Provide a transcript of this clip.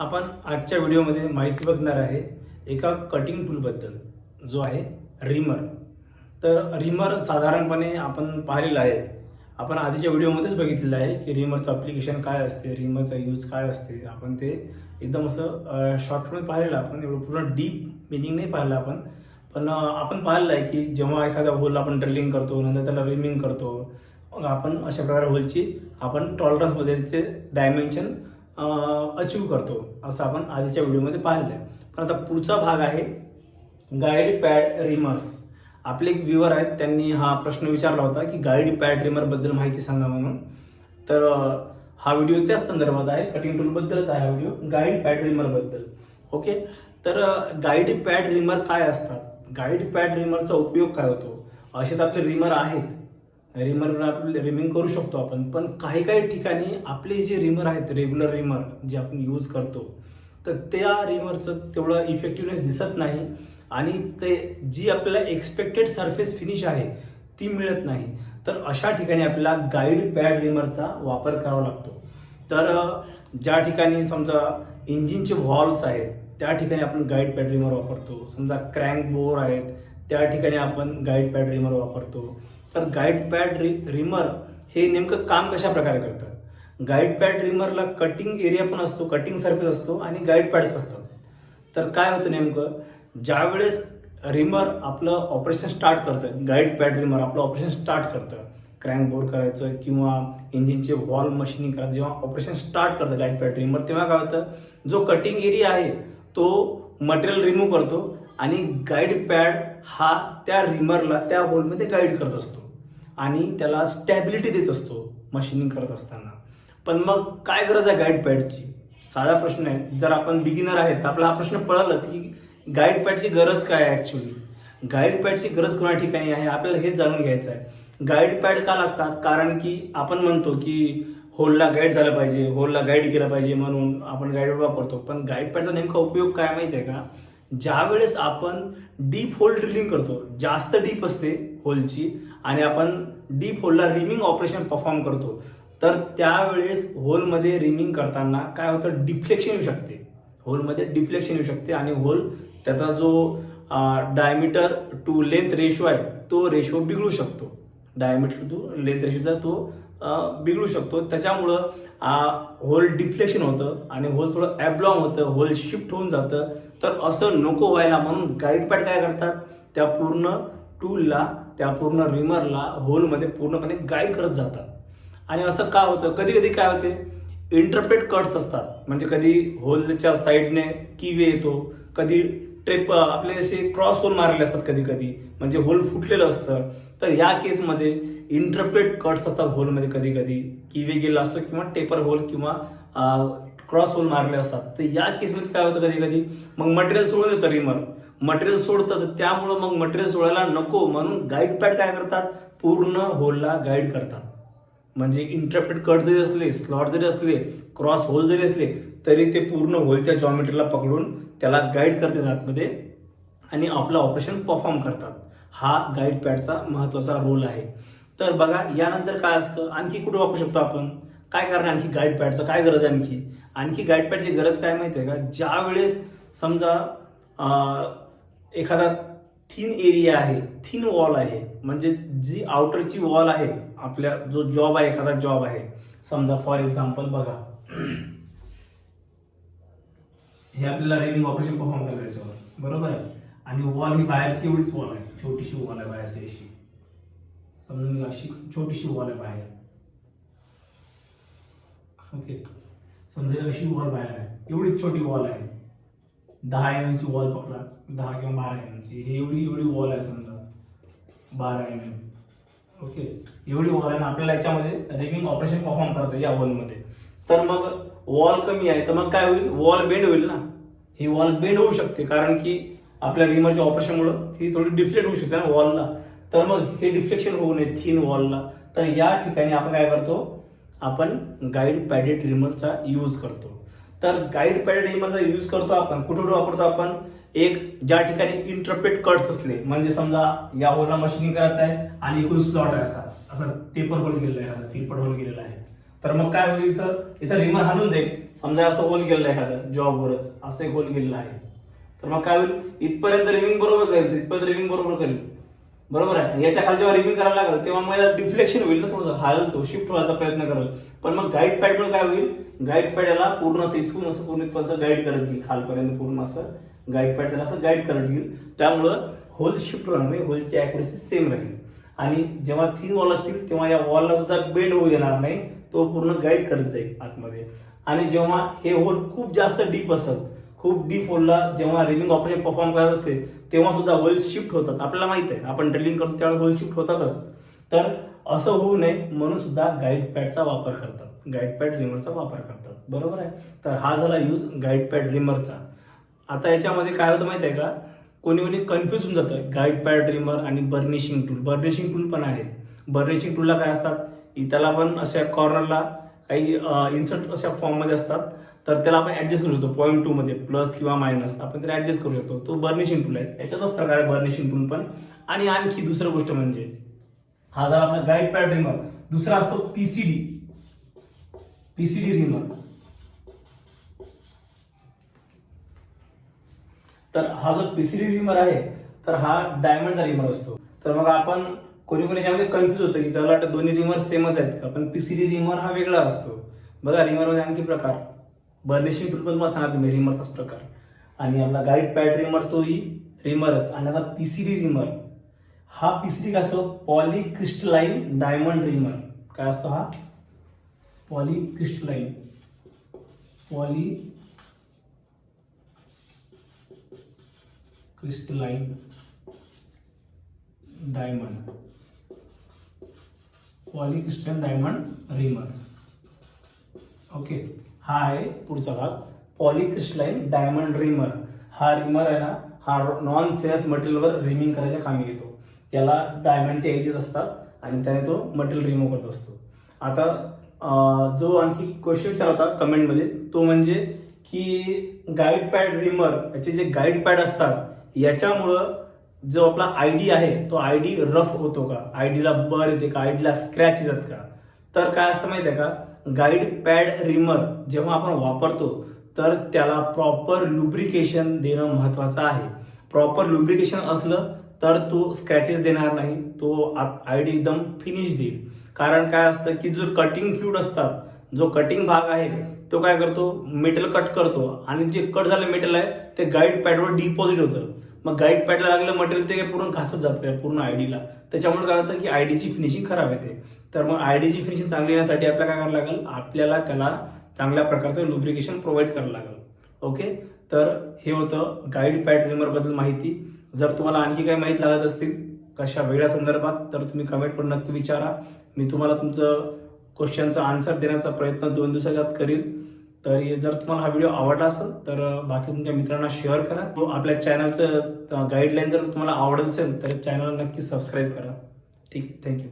आपण आजच्या व्हिडिओमध्ये माहिती बघणार आहे एका कटिंग टूलबद्दल जो आहे रिमर तर रिमर साधारणपणे आपण पाहिलेलं आहे. आपण आधीच्या व्हिडिओमध्येच बघितलेलं आहे की रिमरचं अप्लिकेशन काय असते रिमरचा यूज काय असते. आपण ते एकदम असं शॉर्टमध्ये पाहिलेलं आपण एवढं पूर्ण डीप मिनिंग नाही पाहिलं आपण. पण आपण पाहिलेलं आहे की जेव्हा एखाद्या होल आपण ड्रिलिंग करतो नंतर त्याला रिमिंग करतो मग आपण अशा प्रकारे होलची आपण टॉलरन्समध्ये डायमेन्शन अचीव करतो असं आपण आधीच्या व्हिडिओमध्ये पाहिलं आहे पण आता पुढचा भाग आहे गाईड पॅड रिमर्स आपले एक व्ह्युअर आहेत त्यांनी हा प्रश्न विचारला होता की गाईड पॅड रिमरबद्दल माहिती सांगा म्हणून. तर हा व्हिडिओ त्याच संदर्भात आहे कटिंग टूलबद्दलच आहे हा व्हिडिओ गाईड पॅड रिमरबद्दल ओके? तर गाईड पॅड रिमर काय असतात? गाईड पॅड रिमरचा उपयोग काय होतो? असे तर आपले रिमर आहेत. रिमर रिमिंग करू शकतो आपण. पण काही काही ठिकाणी आपले जे रिमर आहेत रेग्युलर रिमर जे आपण यूज करतो तर त्या रिमरचं तेवढं इफेक्टिव्हनेस दिसत नाही आणि ते जी आपल्याला एक्सपेक्टेड सरफेस फिनिश आहे ती मिळत नाही. तर अशा ठिकाणी आपल्याला गाईड पॅड रिमरचा वापर करावा लागतो. तर ज्या ठिकाणी समजा इंजिनचे व्हॉल्व्स आहेत त्या ठिकाणी आपण गाईड पॅड रिमर वापरतो. समजा क्रँक बोर आहेत त्या ठिकाणी आपण गाईड पॅड रिमर वापरतो. तर गाईड पॅड रि रिमर हे नेमकं काम कशा प्रकारे करतं? गाईड पॅड रिमरला कटिंग एरिया पण असतो कटिंग सरफेस असतो आणि गाईड पॅड्स असतात. तर काय होतं नेमकं? ज्यावेळेस रिमर आपलं ऑपरेशन स्टार्ट करतं गाईड पॅड रिमर आपलं ऑपरेशन स्टार्ट करतं क्रँक बोर करायचं किंवा इंजिनचे वॉल मशीनिंग करायचं जेव्हा ऑपरेशन स्टार्ट करतं गाईड पॅड रिमर तेव्हा काय होतं? जो कटिंग एरिया आहे तो मटेरियल रिमूव्ह करतो आणि गाईड पॅड हा त्या रिमरला त्या होलमध्ये गाईड करत असतो. आणि त्याला स्टॅबिलिटी देत असतो मशीनिंग करत असताना. पण मग काय गरज आहे गाईड पॅडची साधा प्रश्न आहे. जर आपण बिगिनर आहेत तर आपला हा प्रश्न पडलच की गाईड पॅडची गरज काय आहे ॲक्च्युली गाईड पॅडची गरज कोणा ठिकाणी आहे आपल्याला हेच जाणून घ्यायचं आहे. गाईड पॅड का लागतात? कारण की आपण म्हणतो की होलला गाईड झालं पाहिजे होलला गाईड केलं पाहिजे म्हणून आपण गाईड वापरतो. पण गाईड पॅडचा नेमका उपयोग काय माहिती आहे का? ज्या वेळेस आपण डीप होल ड्रिलिंग करतो जास्त डीप असते होलची आणि आपण डीप होलला रिमिंग ऑपरेशन परफॉर्म करतो तर त्यावेळेस होलमध्ये रिमिंग करताना काय होतं? डिफ्लेक्शन येऊ शकते. होलमध्ये डिफ्लेक्शन येऊ शकते आणि होल त्याचा जो डायमीटर टू लेंथ रेशो आहे तो रेशो बिघडू शकतो. डायमीटर तो लेंथ रेशोचा तो बिघडू शकतो. त्याच्यामुळं होल डिफ्लेक्शन होतं आणि होल थोडं ॲब्लॉंग होतं होल शिफ्ट होऊन जातं. तर असं नको व्हायला म्हणून गाईड पॅड काय करतात? त्या पूर्ण टूलला त्या पूर्ण रिमरला होलमध्ये पूर्णपणे गाईड करत जातात. आणि असं का होतं? कधी कधी काय होते? इंटरप्रेट कट्स असतात. म्हणजे कधी होलच्या साईडने किवे येतो कधी ट्रेप आपले असे क्रॉस होल मारले असतात कधी कधी म्हणजे होल फुटलेलं असतं. तर या केसमध्ये इंटरप्रेट कट्स असतात होलमध्ये कधी कधी किवे गेला असतो किंवा टेपर होल किंवा क्रॉस होल मारले असतात. तर या केसमध्ये काय होतं कधी कधी मग मटेरियल सोडून येतं रिमर मटेरियल सोडतं तर त्यामुळं मग मटेरियल सोडायला नको. म्हणून गाईड पॅड काय करतात? पूर्ण होलला गाईड करतात. म्हणजे इंटरप्रेट कट जरी असले स्लॉट जरी असले क्रॉस होल जरी असले तरी ते पूर्ण होलच्या जॉमेट्रीला पकडून त्याला गाईड करतात आतमध्ये आणि आपलं ऑपरेशन परफॉर्म करतात. हा गाईड पॅडचा महत्त्वाचा रोल आहे. तर बघा यानंतर काय असतं? आणखी कुठे वापरू शकतो आपण? काय कारण आणखी गाईड पॅडचं काय गरज आहे आणखी? आणखी गाईड पॅडची गरज काय माहिती आहे का? ज्या वेळेस समजा एखादा थिन एरिया आहे थिन वॉल आहे म्हणजे जी आउटरची वॉल आहे आपल्या जो जॉब आहे एखादा जॉब आहे. समजा फॉर एक्झाम्पल बघा. हे आपल्याला रेलिंग ऑपरेशन परफॉर्म करायचं बरोबर? आहे आणि वॉल ही बाहेरची एवढीच वॉल आहे. छोटीशी वॉल आहे बाहेरची अशी. समजून अशी छोटीशी वॉल आहे बाहेर. ओके समजा अशी वॉल बाहेर आहे. एवढीच छोटी वॉल आहे. दहा एम एमची वॉल पकडा. दहा किंवा बारा mm एम एमची ही एवढी एवढी वॉल आहे समजा. बारा एम एम ओके एवढी वॉल आहे आणि आपल्याला याच्यामध्ये रेगिंग ऑपरेशन परफॉर्म करायचं या वॉलमध्ये तर मग वॉल कमी आहे तर मग काय होईल? वॉल बेंड होईल ना. ही वॉल बेंड होऊ शकते कारण की आपल्या रिमरच्या ऑपरेशनमुळं ती थोडी डिफ्लेक्ट होऊ शकते ना वॉलला तर मग हे डिफ्लेक्शन होऊ नये थिन वॉलला तर या ठिकाणी आपण काय करतो? आपण गाईड पॅडेड रिमरचा यूज करतो. तर गाईड पॅडेड रिमरचा यूज करतो आपण. कुठे कुठे वापरतो आपण? एक ज्या ठिकाणी इंटरप्रेट कट्स असले म्हणजे समजा या होलला मशीनिंग करायचं आहे आणि इकडून स्लॉट आहे असा. असं टेपर होल गेलेला आहे टेपर होल गेलेला आहे. तर मग काय होईल इथं? इथं रिमर हालून जाईल समजा असं होल गेलेलं आहे एखादं जॉबवरच. असं एक होल गेलेलं आहे. तर मग काय होईल? इथपर्यंत रिमिंग बरोबर करेल. इथपर्यंत रिमिंग बरोबर करेल. बरोबर आहे? याच्या खाली जेव्हा रिमिंग करायला लागेल तेव्हा मग डिफ्लेक्शन होईल ना थोडंसं. हालतो शिफ्ट व्हायचा प्रयत्न करेल. पण मग गाईड पॅडमुळे काय होईल? गाईड पॅड याला पूर्ण असं इथून असं पूर्ण इथपर्यंत गाईड करत येईल खालपर्यंत पूर्ण असं गाईड पॅड त्याला असं गाईड करत घेईल. त्यामुळं होल शिफ्ट होणार नाही. होलची अॅक्युरेसी सेम राहील. आणि जेव्हा थीन वॉल असतील तेव्हा या वॉलला सुद्धा बेंड होऊ देणार नाही. तो पूर्ण गाईड करत जाईल आतमध्ये. आणि जेव्हा हे होल खूप जास्त डीप असत खूप डीप होलला जेव्हा रिमिंग ऑपरेशन परफॉर्म करत असते तेव्हा सुद्धा होल शिफ्ट होतात. आपल्याला माहीत आहे आपण ड्रिलिंग करतो त्यावेळेस होल शिफ्ट होतातच. तर असं होऊ नये म्हणून सुद्धा गाईड पॅडचा वापर करतात. गाईड पॅड रिमरचा वापर करतात. बरोबर आहे? तर हा झाला यूज गाईड पॅड रिमरचा आता याच्यामध्ये काय होतं माहिती आहे का? कोणी कोणी कन्फ्युज होऊन जातं. गाईड पॅड रिमर आणि बर्निशिंग टूल बर्निशिंग टूल पण आहे. बर्निशिंग टूलला काय असतात? त्याला पण अशा कॉर्नरला काही इन्सर्ट अशा फॉर्ममध्ये असतात. तर त्याला आपण ॲडजस्ट करू शकतो पॉईंट टू मध्ये प्लस किंवा मायनस आपण त्याला ॲडजस्ट करू शकतो. तो बर्निशिंग टूल आहे. याच्यातच प्रकार आहे बर्निशिंग टूल पण. आणि आणखी दुसरं गोष्ट म्हणजे हा झाला आपला गाईड पॅड रिमर दुसरा असतो पीसीडी पीसीडी रिमर तर हा जो पीसीडी रिमर आहे तर हा डायमंडचा रिमर असतो. तर मग आपण कोणी कोणी याच्यामध्ये कन्फ्यूज होतं की त्याला वाटतं दोन्ही रिमर सेमच आहेत का? पण पीसीडी रिमर हा वेगळा असतो. बघा रिमरमध्ये आणखी प्रकार. बर्निशिंग टूल पण तुम्हाला सांगितलं मी रिमरचाच प्रकार. आणि आपला गाईड पॅड रिमर तोही रिमरच आणि आता पीसीडी रिमर हा पीसीडी काय असतो? पॉलिक्रिस्टलाइन डायमंड रिमर काय असतो हा? Polycrystalline poly crystalline diamond polycrystalline diamond reamer okay हा आहे पुढचा भाग. पॉलिक्रिस्टलाईन डायमंड रिमर हा रिमर आहे ना हा नॉन फेअर्स मटेरियलवर रिमिंग करायच्या कामी येतो. याला डायमंडचे एजेस असतात आणि त्याने तो मटेरियल रिमूव्ह करत असतो. आता जो आणखी क्वेश्चन विचार होता कमेंटमध्ये तो म्हणजे की गाईड पॅड रिमर याचे जे गाईड पॅड असतात याच्यामुळं जो आपला आय डी आहे तो आय डी रफ होतो का? आय डीला बर येते का? आय डीला स्क्रॅच येतात का? तर काय असतं माहिती आहे का? गाईड पॅड रिमर जेव्हा आपण वापरतो तर त्याला प्रॉपर लुब्रिकेशन देणं महत्वाचं आहे. प्रॉपर लुब्रिकेशन असलं तर तो स्क्रॅचेस देणार नाही तो आय डी एकदम फिनिश देईल. कारण काय असतं की जो कटिंग फ्लूड असतात जो कटिंग भाग आहे तो काय करतो? मेटल कट करतो. आणि जे कट झालं मेटल आहे ते गाईड पॅडवर डिपॉझिट होतं. मग गाईड पॅडला लागलं मटेरियल ते काय पूर्ण घासत जातं पूर्ण आयडीला त्याच्यामुळे काय होतं की आयडीची फिनिशिंग खराब येते. तर मग आयडीची फिनिशिंग चांगली येण्यासाठी आपल्याला काय करावं लागेल? आपल्याला त्याला चांगल्या प्रकारचं लुब्रिकेशन प्रोव्हाइड करावं लागेल. ओके तर हे होतं गाईड पॅड रिमर माहिती. जर तुम्हाला आणखी काही माहीत लागत असतील कशा वेगळ्या संदर्भात तर तुम्ही कमेंट करून नक्की विचारा. मी तुम्हाला तुमचं क्वेश्चनचा आन्सर देण्याचा प्रयत्न दोन दिवसाच्या आत करील तर जर तुम्हाला हा व्हिडिओ आवडला असेल तर बाकी तुमच्या मित्रांना शेअर करा. आपल्या चॅनलचं गाईडलाईन जर तुम्हाला आवडत असेल तर चॅनलला नक्की सबस्क्राईब करा. ठीक आहे थँक्यू